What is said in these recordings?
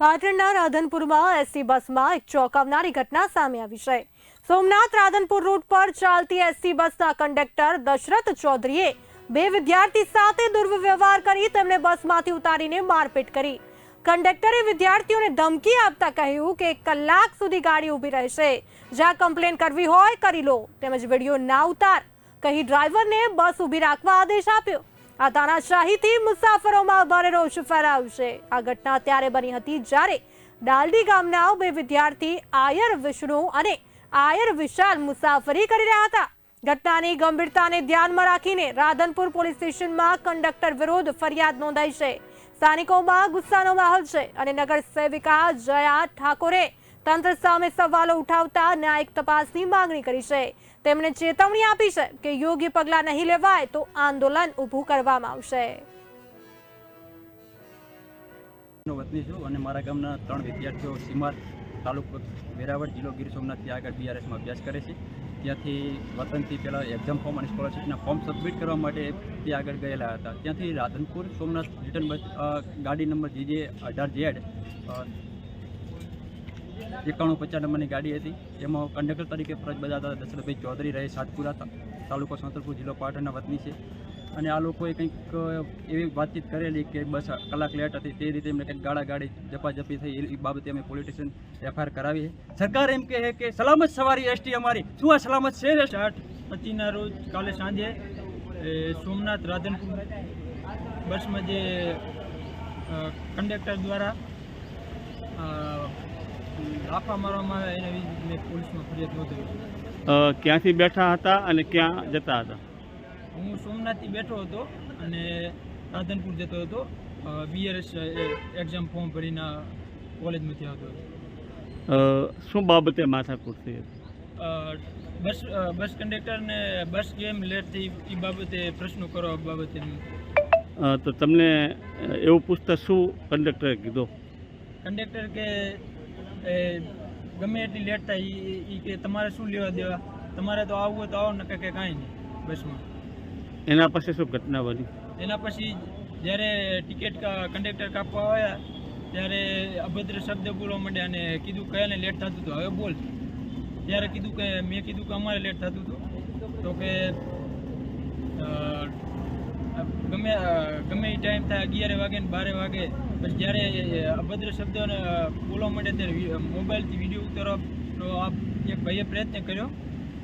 પાટણના રાધનપુરમાં એસટી બસમાં એક ચોંકાવનારી ઘટના સામે આવી છે. સોમનાથ રાધનપુર રૂટ પર ચાલતી એસટી બસના કંડક્ટર દશરથ ચૌધરીએ બે વિદ્યાર્થી સાથે દુર્વ્યવહાર કરી તેમને બસમાંથી ઉતારીને મારપીટ કરી. કંડક્ટરે વિદ્યાર્થીઓને ધમકી આપતા કહ્યું કે એક કલાક સુધી ગાડી ઊભી રહેશે. જ્યાં કમ્પ્લેન કરવી હોય કરી લો. તેમજ વીડિયો ના ઉતાર. કહી ડ્રાઈવરને બસ ઊભી રાખવા આદેશ આપ્યો. આ તાનાશાહીથી મુસાફરોમાં ભારે રોષ ફેલાવશે. આ ઘટના ત્યારે બની હતી જ્યારે ડાલડી ગામના બે વિદ્યાર્થી આયર વિષ્ણુ અને આયર વિશાલ મુસાફરી કરી રહ્યા હતા. ઘટનાની ગંભીરતાને ધ્યાનમાં રાખીને રાધનપુર પોલીસ સ્ટેશનમાં કંડક્ટર વિરુદ્ધ ફરિયાદ નોંધાઈ છે. સ્થાનિકોમાં ગુસ્સાનો માહોલ છે અને નગર સેવિકા જયા ઠાકોરે તંત્ર સામે સવાલો ઉઠાવતા ન્યાયિક તપાસની માંગણી કરી છે. તેમણે ચેતવણી આપી છે કે યોગ્ય પગલાં નહીં લેવાય તો આંદોલન ઊભું કરવામાં આવશે. વતની છું અને મારા ગામના ત્રણ વિદ્યાર્થીઓ સીમાર તાલુકો વેરાવળ જિલ્લો ગીર સોમનાથથી આગળ બીઆરએસમાં અભ્યાસ કરે છે. ત્યાંથી વતનથી પહેલાં એક્ઝામ ફોર્મ અને સ્કોલરશીપના ફોર્મ સબમિટ કરવા માટે તે આગળ ગયેલા હતા. ત્યાંથી રાધનપુર સોમનાથ રિટર્ન ગાડી નંબર જીજે અઢાર જેડ એકાણું પચાસ નંબરની ગાડી હતી. એમાં કંડક્ટર તરીકે ફરજ બજાવતા દશરથભાઈ ચૌધરી રહે સાતપુરા તાલુકો સંતરપુર જિલ્લો પાટણના વતની છે. અને આ લોકોએ કંઈક એવી વાતચીત કરેલી કે બસ કલાક લેટ હતી, તે રીતે એમને કંઈક ગાડી જપાજપી થઈ. એ બાબતે અમે પોલીસ સ્ટેશન એફઆઈઆર કરાવી સરકાર એમ કહે કે સલામત સવારી એસટી અમારી. શું આ સલામત છે આઠ પચીસના રોજ કાલે સાંજે સોમનાથ રાધનપુર બસમાં જે કંડક્ટર દ્વારા લાફા મારવામાં આવે એના વિરુદ્ધ મેં પોલીસમાં ફરિયાદ નોંધાવી ક્યાંથી બેઠા હતા અને ક્યાં જતા હતા? હું સોમનાથથી બેઠો હતો અને રાધનપુર જતો હતો. બીઆરએસ એક્ઝામ ફોર્મ ભરીને કોલેજમાંથી આવતો હતો. શું બાબતે માથાકૂટ થઈ હતી? બસ બસ કંડક્ટરને બસ કેમ લેટ થઈ એ બાબતે પ્રશ્નો કરવા બાબતે તો તમને એવું પૂછતા શું કંડક્ટરે કીધું? કંડક્ટર કે એ ગમે એટલી લેટ થાય એ કે તમારે શું લેવા દેવા? તમારે તો આવવું હોય તો આવો નકે કે કાંઈ નહીં બસમાં. એના પાસે શું ઘટના બની? એના પછી જ્યારે ટિકિટ કંડક્ટર કાપવા આવ્યા ત્યારે અભદ્ર શબ્દ બોલવા માંડ્યા અને કીધું કયાને લેટ થતું હતું. હવે બોલ. ત્યારે કીધું કે મેં કીધું કે અમારે લેટ થતું હતું. તો કે અ, ગમે અ, ગમે એ ટાઈમ થાય અગિયારે વાગે ને બારે વાગે. પછી જ્યારે અભદ્ર શબ્દોને બોલવા માંડે ત્યારે મોબાઈલથી વીડિયો ઉતારવાનો આ એક ભાઈએ પ્રયત્ન કર્યો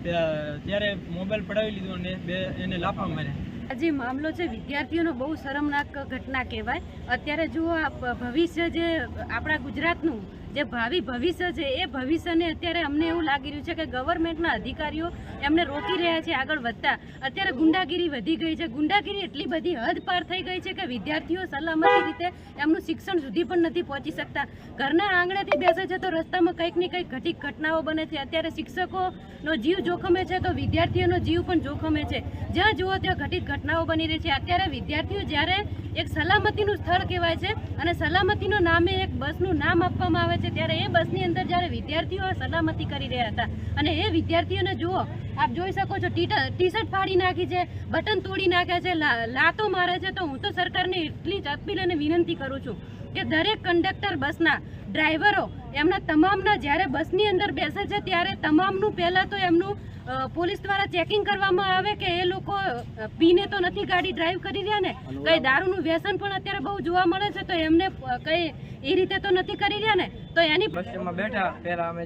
ત્યાં- ત્યારે મોબાઈલ પડાવી લીધો અને બે એને લાફા માર્યા. આ જે મામલો છે, વિદ્યાર્થીઓનો બહુ શરમનાક ઘટના કહેવાય. અત્યારે જુઓ ભવિષ્ય જે આપણા ગુજરાતનું જે ભાવિ ભવિષ્ય છે, એ ભવિષ્યને અત્યારે અમને એવું લાગી રહ્યું છે કે ગવર્મેન્ટના અધિકારીઓ એમને રોકી રહ્યા છે, આગળ વધતા. અત્યારે ગુંડાગીરી વધી ગઈ છે. ગુંડાગીરી એટલી બધી હદ પાર થઈ ગઈ છે કે વિદ્યાર્થીઓ સલામતી રીતે એમનું શિક્ષણ સુધી પણ નથી પહોંચી શકતા. ઘરના આંગણેથી બેસે છે તો રસ્તામાં કંઈક ને કંઈક ઘટિક ઘટનાઓ બને છે. અત્યારે શિક્ષકોનો જીવ જોખમે છે તો વિદ્યાર્થીઓનો જીવ પણ જોખમે છે. જ્યાં જુઓ ત્યાં ઘટિત ઘટનાઓ બની રહી છે. અત્યારે વિદ્યાર્થીઓ જ્યારે એક સલામતીનું સ્થળ કહેવાય છે અને સલામતીનો નામે એક બસનું નામ આપવામાં આવે છે ત્યારે એ બસની અંદર જ્યારે વિદ્યાર્થીઓ સલામતી કરી રહ્યા હતા અને એ વિદ્યાર્થીઓને જુઓ આપ જોઈ શકો છો ટી શર્ટ ફાડી નાખી છે બટન તોડી નાખ્યા છે લાતો મારે છે તો હું તો સરકારને એટલી જ અપીલ અને વિનંતી કરું છું કે દરેક કંડક્ટર બસના ડ્રાઈવરો એમના તમામના જ્યારે બસની અંદર બેસે છે ત્યારે તમામનું પહેલાં તો એમનું પોલીસ દ્વારા ચેકિંગ કરવામાં આવે કે એ લોકો પીને તો નથી ગાડી ડ્રાઈવ કરી રહ્યા ને? કઈ દારૂનું વ્યસન પણ અત્યારે બહુ જોવા મળે છે તો એમને કઈ એ રીતે તો નથી કરી રહ્યા ને, તો એની બસમાં બેઠા. પહેલા અમે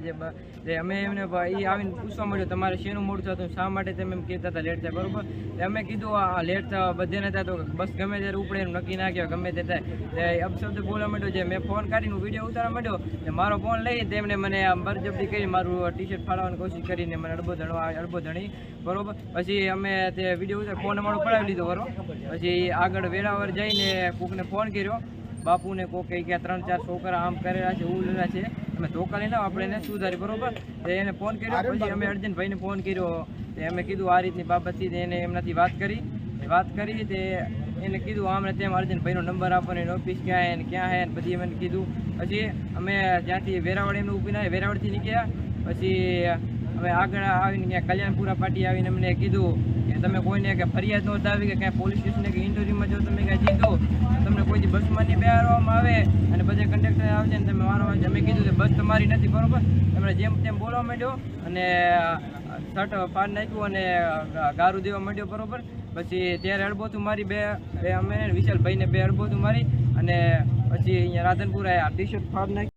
જે અમે એમને એ આવીને પૂછવા મળ્યું તમારે શેનું મોડું થતું શા માટે તમે એમ કહેતા હતા લેટ થાય? બરોબર? અમે કીધું, આ લેટ બધે થાય. તો બસ ગમે ત્યારે ઉપડે એમ નક્કી ના કહેવાય ગમે તે થાય. અપશબ્દ બોલવા માંડ્યો છે મેં ફોન કાઢીને વીડિયો ઉતારવા માંડ્યો મારો ફોન લઈ તેમણે મને બરજબરી કરી, મારું ટી શર્ટ ફાડવાની કોશિશ કરીને મને અડબો ધણવા અડબો ધણી બરોબર? પછી અમે તે વીડિયો ઉતાર, ફોન અમારો પડાવી લીધો, બરોબર? પછી આગળ વેરાવર જઈને કોકને ફોન કર્યો બાપુને કો કહે કે ગયા ત્રણ ચાર છોકરા આમ કરેલા છે ઉલેલા છે. અમે ધોકા લઈને આપણે એને સુધારી બરોબર? તે એને ફોન કર્યો પછી અમે અર્જુનભાઈને ફોન કર્યો. તે અમે કીધું આ રીતની બાબતથી એને એમનાથી વાત કરી. વાત કરી તે એને કીધું આમને તેમ અર્જનભાઈનો નંબર આપો ને ઓફિસ ક્યાં હે ને ક્યાં હે ને? બધી અમે કીધું પછી અમે જ્યાંથી વેરાવળ એમનું ઊભી ના વેરાવળથી નીકળ્યા. પછી અમે આગળ આવીને ક્યાં કલ્યાણપુરા પાટી આવીને અમને કીધું કે તમે કોઈને કે ફરિયાદ નોંધાવી કે ક્યાંય પોલીસ સ્ટેશને કે ઇન્ટરવ્યુમાં જો તમે કાંઈ જીતો તમને કોઈ બસમાં નહીં બેહારવામાં આવે અને પછી કંડક્ટર આવશે ને તમે મારો તમે કીધું કે બસ તમારી નથી, બરોબર? તમને જેમ તેમ બોલવા માંડ્યો અને શર્ટ ફાડ નાખ્યું અને ગારું દેવા માંડ્યો, બરોબર? પછી ત્યારે અડબોતું મારી બે બે અમે વિશાલભાઈને બે અડબોતું મારી અને પછી અહીંયા રાધનપુર આ ટી શર્ટ ફાડ નાખ્યું